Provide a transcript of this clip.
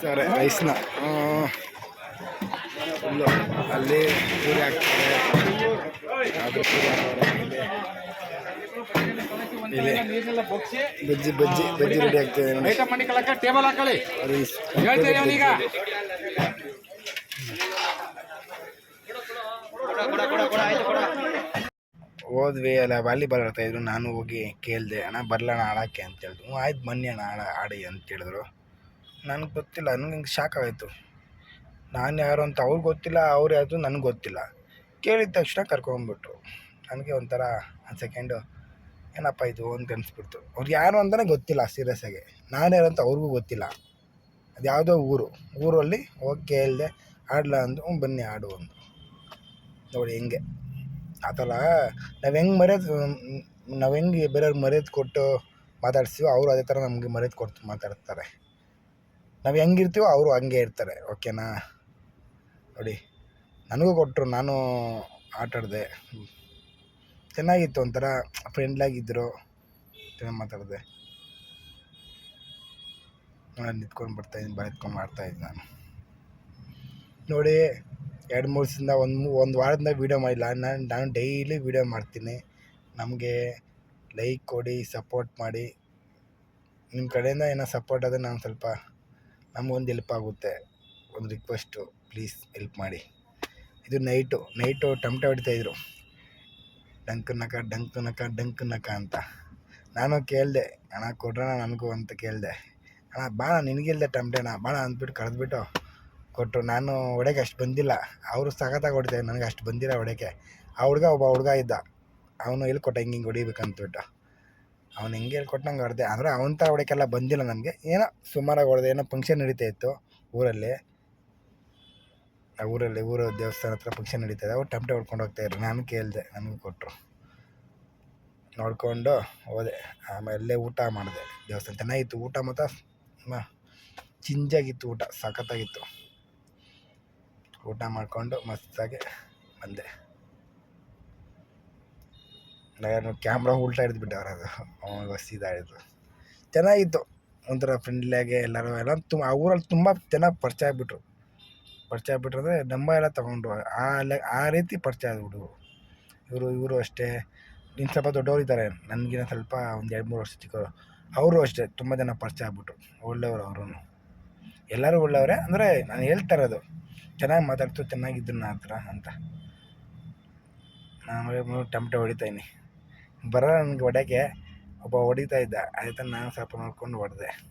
Sir ರೈಸ್ನ full ಅಲ್ಲಿ ಪೂರಿ ಹಾಕ್ತಾರೆ. ಅದು ಪೂರಿ ಹಾಕ್ತಾರೆ ಇಲ್ಲಿ. ಬಜ್ಜಿ ಬಜ್ಜಿ ಬಜ್ಜಿ ರೆಡಿ ಆಗ್ತದೆ ನೋಡಿ. ಟೇಬಲ್ ಹಾಕೊಳ್ಳಿ. ರೈಸ್ ಹೋದ್ವಿ ಅಲ್ಲ ವಾಲಿಬಾಲ್ ಆಡ್ತಾ ಇದ್ರು. ನಾನು ಹೋಗಿ ಕೇಳಿದೆ ಅಣ್ಣ ಬರ್ಲಣ್ಣ ಆಡಕ್ಕೆ? ಅಂತ ಹೇಳಿದ್ರು ಹ್ಞೂ ಆಯ್ತು ಬನ್ನಿ ಅಣ್ಣ ಆಡ ಆಡಿ ಅಂತ ಹೇಳಿದ್ರು. ನನಗೆ ಗೊತ್ತಿಲ್ಲ, ನನಗೆ ಹಿಂಗೆ ಶಾಕ್ ಆಯಿತು ನಾನು ಯಾರು ಅಂತ ಅವ್ರಿಗೆ ಗೊತ್ತಿಲ್ಲ, ಅವ್ರು ಯಾರು ನನಗೆ ಗೊತ್ತಿಲ್ಲ. ಕೇಳಿದ ತಕ್ಷಣ ಕರ್ಕೊಂಡ್ಬಿಟ್ರು ನನಗೆ ಒಂಥರ ಒಂದು ಸೆಕೆಂಡು ಏನಪ್ಪ ಇದು ಅಂತ ಅನಿಸ್ಬಿಡ್ತು. ಅವ್ರು ಯಾರು ಅಂತಲೇ ಗೊತ್ತಿಲ್ಲ ಸೀರಿಯಸ್ ಆಗಿ. ನಾನು ಯಾರು ಅಂತ ಅವ್ರಿಗೂ ಗೊತ್ತಿಲ್ಲ. ಅದು ಯಾವುದೋ ಊರು. ಊರಲ್ಲಿ ಹೋಗಿ ಕೇಳಿದೆ ಆಡಲಾ ಅಂದು ಹ್ಞೂ ಬನ್ನಿ ಆಡು ಅಂದು ನೋಡಿ ಹೆಂಗೆ. ಆ ಥರ ನಾವು ಹೆಂಗೆ ಮರ್ಯಾದೆ, ನಾವು ಹೆಂಗೆ ಬೇರೆಯವ್ರಿಗೆ ಮರ್ಯಾದೆ ಕೊಟ್ಟು ಮಾತಾಡ್ಸ್ತೀವೋ ಅವರು ಅದೇ ಥರ ನಮಗೆ ಮರ್ಯಾದೆ ಕೊಟ್ಟು ಮಾತಾಡ್ತಾರೆ. ನಾವು ಹೆಂಗಿರ್ತೀವೋ ಅವರು ಹಂಗೆ ಇರ್ತಾರೆ ಓಕೆನಾ ನೋಡಿ, ನನಗೂ ಕೊಟ್ಟರು ನಾನು ಆಟಾಡಿದೆ ಚೆನ್ನಾಗಿತ್ತು ಒಂಥರ ಫ್ರೆಂಡ್ಲಾಗಿದ್ದರು ಚೆನ್ನಾಗಿ ಮಾತಾಡಿದೆ. ನಾನು ನಿಂತ್ಕೊಂಡು ಬರ್ತಾಯಿದ್ದೀನಿ ಬರೆದ್ಕೊಂಡು ಮಾಡ್ತಾಯಿದ್ದೆ ನಾನು. ನೋಡಿ, ಎರಡು ಮೂರು ದಿನದ ಒಂದು ಒಂದು ವಾರದಿಂದ ವೀಡಿಯೋ ಮಾಡಿಲ್ಲ, ನಾನು ನಾನು ಡೈಲಿ ವೀಡಿಯೋ ಮಾಡ್ತೀನಿ. ನಮಗೆ ಲೈಕ್ ಕೊಡಿ ಸಪೋರ್ಟ್ ಮಾಡಿ. ನಿಮ್ಮ ಕಡೆಯಿಂದ ಏನೋ ಸಪೋರ್ಟ್ ಆದರೆ ನಾನು ಸ್ವಲ್ಪ ನಮಗೊಂದು ಹೆಲ್ಪ್ ಆಗುತ್ತೆ. ಒಂದು ರಿಕ್ವೆಸ್ಟು ಪ್ಲೀಸ್ ಹೆಲ್ಪ್ ಮಾಡಿ. ಇದು ನೈಟು ನೈಟು ಟಮಟೆ ಹೊಡಿತಾಯಿದ್ರು ಡಂಕ್ ನಕ ಡಂಕ್ ನಕ ಡಂಕ್ ನಕ ಅಂತ. ನಾನು ಕೇಳಿದೆ ಹಣ ಕೊಡ್ರಣ ನನಗೂ ಅಂತ ಕೇಳಿದೆ. ಅಣ್ಣ, ಬಾಣ ನಿನಗಿಲ್ಲದೆ ಟಮಟೆಣ ಬಾಣ ಅಂದ್ಬಿಟ್ಟು ಕರೆದ್ಬಿಟ್ಟು ಕೊಟ್ಟರು ನಾನು ಒಡೆಗೆ ಅಷ್ಟು ಬಂದಿಲ್ಲ. ಅವರು ಸಖತ್ತಾಗಿ ಹೊಡಿತಾರೆ ನನಗೆ ಅಷ್ಟು ಬಂದಿಲ್ಲ ಹೊಡೆಗೆ ಆ ಹುಡುಗ ಒಬ್ಬ ಹುಡುಗ ಇದ್ದ. ಅವನು ಹೇಳ್ಕೊಟ್ಟ ಹಿಂಗೆ ಹಿಂಗೆ ಹೊಡಿಬೇಕಂತಬಿಟ್ಟು ಅವ್ನು ಹೆಂಗೆ ಹೇಳ್ಕೊಟ್ಟಂಗೆ ಹೊಡೆದೆ ಅಂದರೆ ಅವನ ಥರ ಬಂದಿಲ್ಲ ನನಗೆ ಏನೋ ಸುಮಾರಾಗಿ ಹೊಡೆದೆ ಏನೋ ಫಂಕ್ಷನ್ ನಡೀತಾ ಇತ್ತು ಊರಲ್ಲಿ. ಊರಲ್ಲಿ, ಊರ ದೇವಸ್ಥಾನ ಹತ್ರ ಫಂಕ್ಷನ್ ನಡೀತಾ ಇದೆ. ಅವ್ರು ಟಮಟೆ ಹೊಡ್ಕೊಂಡು ಹೋಗ್ತಾಯಿದ್ರು ನಾನು ಕೇಳಿದೆ, ನನಗೆ ಕೊಟ್ಟರು ನೋಡಿಕೊಂಡು ಹೋದೆ. ಆಮೇಲೆ ಊಟ ಮಾಡಿದೆ. ದೇವಸ್ಥಾನ ಚೆನ್ನಾಗಿತ್ತು ಊಟ ಮಾತ್ರ. ಮ- ಚಿಂಜಾಗಿತ್ತು ಊಟ, ಸಖತ್ತಾಗಿತ್ತು. ಊಟ ಮಾಡಿಕೊಂಡು ಮಸ್ತಾಗಿ ಬಂದೆ. ನಾನು ಕ್ಯಾಮ್ರಾ ಉಲ್ಟಾ ಹಿಡಿದ್ಬಿಟ್ಟವ್ರು ಅದು ಅವಾಗ ಅವನಿಗೆ ಹಿಡಿದು ಚೆನ್ನಾಗಿತ್ತು. ಒಂಥರ ಫ್ರೆಂಡ್ಲಿಯಾಗಿ ಎಲ್ಲರೂ ಎಲ್ಲ ತುಂಬ, ಆ ಊರಲ್ಲಿ ತುಂಬ ಚೆನ್ನಾಗಿ ಪರಿಚಯ ಆಗಿಬಿಟ್ರು. ಪರಿಚಯ ಆಗ್ಬಿಟ್ರು ಅಂದರೆ ನಮ್ಮ ಎಲ್ಲ ತೊಗೊಂಡ್ರು. ಆ ಆ ರೀತಿ ಪರಿಚಯ ಆಗ್ಬಿಟ್ರು. ಇವರು ಇವರು ಅಷ್ಟೇ. ಇನ್ನು ಸ್ವಲ್ಪ ದೊಡ್ಡವ್ರು ಇದ್ದಾರೆ ನನಗಿನ್ನ ಸ್ವಲ್ಪ ಒಂದು ಎರಡು ಮೂರು ವರ್ಷ ಚಿಕ್ಕವರು. ಅವರು ಅಷ್ಟೇ. ತುಂಬ ಜನ ಪರಿಚಯ ಆಗ್ಬಿಟ್ರು. ಒಳ್ಳೆಯವರು ಅವರು ಎಲ್ಲರೂ ಒಳ್ಳೆಯವರೇ. ಅಂದರೆ ನಾನು ಹೇಳ್ತಾ ಇರೋದು. ಚೆನ್ನಾಗಿ ಮಾತಾಡ್ತು ಚೆನ್ನಾಗಿದ್ರು ನಾ ಹತ್ರ ಅಂತ. ನಾನು ಟಮಟೆ ಹೊಡಿತಾಯಿನಿ ಬರೋ ನನಗೆ ಹೊಡೆಯೋಕ್ಕೆ ಒಬ್ಬ ಹೊಡಿತಾ ಇದ್ದ. ಆಯ್ತಾ ನಾನು ಸ್ವಲ್ಪ ನೋಡ್ಕೊಂಡು ಹೊಡೆದೆ.